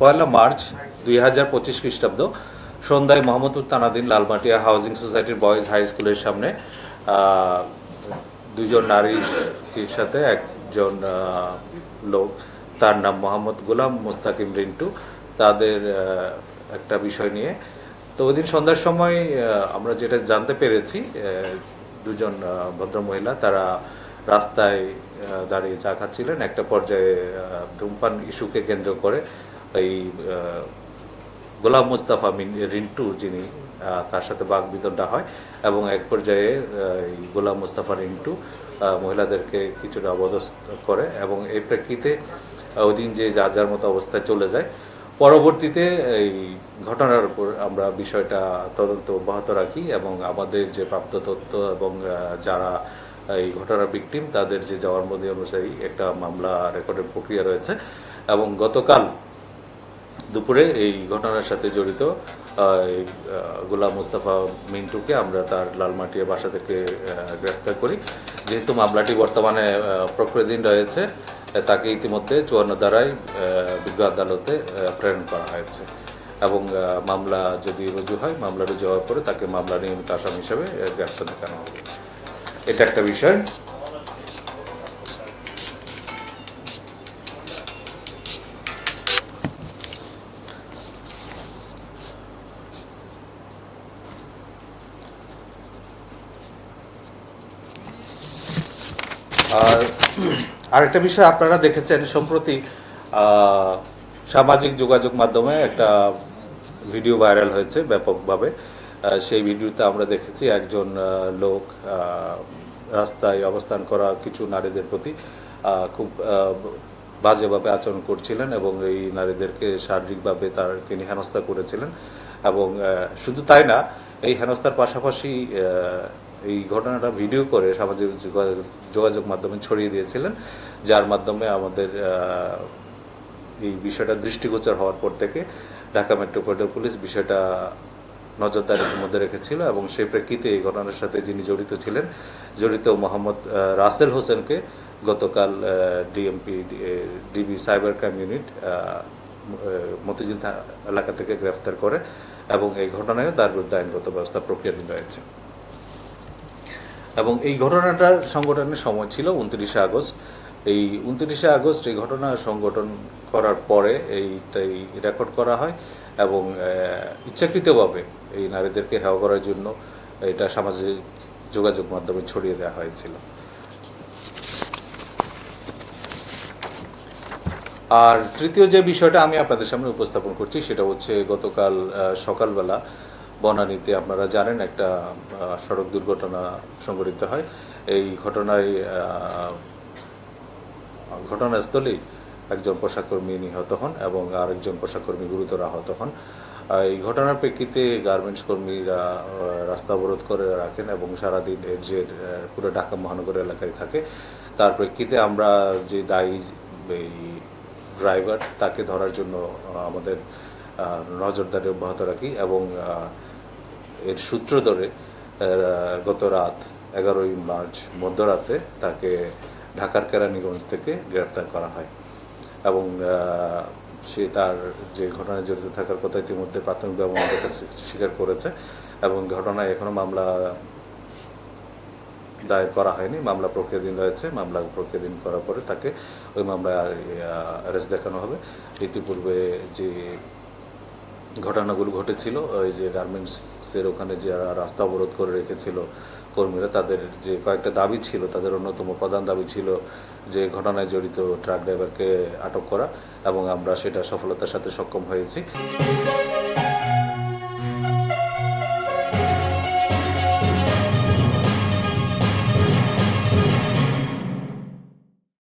পয়লা March দুই হাজার পঁচিশ খ্রিস্টাব্দ, সন্ধ্যায় মোহাম্মদপুর তানাদিন লালমাটিয়া হাউজিং সোসাইটির বয়েজ হাই স্কুলের সামনে দুজন নারীর সাথে একজন লোক, তার নাম মোহাম্মদ গোলাম মুস্তাকিম রিন্টু, তাদের একটা বিষয় নিয়ে। তো ওই দিন সন্ধ্যার সময় আমরা যেটা জানতে পেরেছি দুজন ভদ্রমহিলা, তারা রাস্তায় দাঁড়িয়ে চা খাচ্ছিলেন। একটা পর্যায়ে ধূমপান ইস্যুকে কেন্দ্র করে এই গোলাম মুস্তাফা মিন, রিন্টু যিনি তার সাথে বাক বিতণ্ডা হয় এবং এক পর্যায়ে গোলাম মুস্তাফা রিন্টু মহিলাদেরকে কিছুটা অবদস্থ করে এবং এই প্রেক্ষিতে ওই দিন যে যার যার মতো অবস্থায় চলে যায়। পরবর্তীতে এই ঘটনার উপর আমরা বিষয়টা তদন্ত অব্যাহত রাখি এবং আমাদের যে প্রাপ্ত তথ্য এবং যারা এই ঘটনার ভিকটিম তাদের যে জবানবন্দি অনুযায়ী একটা মামলা রেকর্ডের প্রক্রিয়া রয়েছে এবং গতকাল দুপুরে এই ঘটনার সাথে জড়িত গোলাম মুস্তাফা মিন্টুকে আমরা তার লালমাটিয়া বাসা থেকে গ্রেফতার করি। যেহেতু মামলাটি বর্তমানে প্রক্রিয়াধীন রয়েছে তাকে ইতিমধ্যে চুয়ান্ন দ্বারাই বিজ্ঞ আদালতে প্রেরণ করা হয়েছে। এবং মামলা যদি রুজু হয়, মামলা রুজু হওয়ার পরে তাকে মামলা নিয়মিত আসামি হিসেবে গ্রেফতার দেখানো হবে। এটা একটা বিষয়। আর আরেকটা বিষয় আপনারা দেখেছেন, সম্প্রতি সামাজিক যোগাযোগ মাধ্যমে একটা ভিডিও ভাইরাল হয়েছে ব্যাপকভাবে। সেই ভিডিওতে আমরা দেখেছি একজন লোক রাস্তায় অবস্থান করা কিছু নারীদের প্রতি খুব বাজেভাবে আচরণ করছিলেন এবং এই নারীদেরকে শারীরিকভাবে তার, তিনি হেনস্থা করেছিলেন এবং শুধু তাই না, এই হেনস্থার পাশাপাশি এই ঘটনাটা ভিডিও করে সামাজিক যোগা- যোগাযোগ মাধ্যমে ছড়িয়ে দিয়েছিলেন, যার মাধ্যমে আমাদের এই বিষয়টা দৃষ্টিগোচর হওয়ার পর থেকে ঢাকা মেট্রোপলিটন পুলিশ বিষয়টা নজরদারির মধ্যে রেখেছিল এবং সেই প্রেক্ষিতে এই ঘটনার সাথে যিনি জড়িত ছিলেন, জড়িত মোহাম্মদ রাসেল হোসেনকে গতকাল DMP DB cyber crime unit Motijheel এলাকা থেকে গ্রেফতার করে এবং এই ঘটনায় তার বিরুদ্ধে আইনগত ব্যবস্থা প্রক্রিয়াধীন রয়েছে। এবং এই ঘটনাটার সংগঠনের সময় ছিল উনত্রিশে আগস্ট। এই উনত্রিশে আগস্ট এই ঘটনা সংগঠন করার পরে এইটাই রেকর্ড করা হয় এবং ইচ্ছাকৃতভাবে এই নারীদেরকে হেওয়া করার জন্য এটা সামাজিক যোগাযোগ মাধ্যমে ছড়িয়ে দেওয়া হয়েছিল। আর তৃতীয় যে বিষয়টা আমি আপনাদের সামনে উপস্থাপন করছি সেটা হচ্ছে গতকাল সকালবেলা বনানীতে আপনারা জানেন একটা সড়ক দুর্ঘটনা সংঘটিত হয়। এই ঘটনায় ঘটনাস্থলেই একজন পোশাককর্মী নিহত হন এবং আরেকজন পোশাককর্মী গুরুতর আহত হন। এই ঘটনার প্রেক্ষিতে গার্মেন্টস কর্মীরা রাস্তা অবরোধ করে রাখেন এবং সারাদিন এর যে পুরো ঢাকা মহানগর এলাকায় থাকে। তার প্রেক্ষিতে আমরা যে দায়ী, এই ড্রাইভার, তাকে ধরার জন্য আমাদের নজরদারি অব্যাহত রাখি এবং এর সূত্র ধরে গত রাত এগারোই মার্চ মধ্যরাতে তাকে ঢাকার কেরানীগঞ্জ থেকে গ্রেপ্তার করা হয় এবং সে তার যে ঘটনায় জড়িত থাকার কথা ইতিমধ্যে প্রাথমিকভাবে আমাদের কাছে স্বীকার করেছে এবং ঘটনায় এখনও মামলা দায়ের করা হয়নি। মামলা প্রক্রিয়াধীন রয়েছে। মামলা প্রক্রিয়াধীন করার পরে তাকে ওই মামলায় অ্যারেস্ট দেখানো হবে। ইতিপূর্বে যে ঘটনাগুলো ঘটেছিল, ওই যে গার্মেন্টসের ওখানে যে রাস্তা অবরোধ করে রেখেছিল কর্মীরা, তাদের যে কয়েকটা দাবি ছিল, তাদের অন্যতম প্রধান দাবি ছিল যে ঘটনায় জড়িত ট্রাক ড্রাইভারকে আটক করা এবং আমরা সেটা সফলতার সাথে সক্ষম হয়েছি।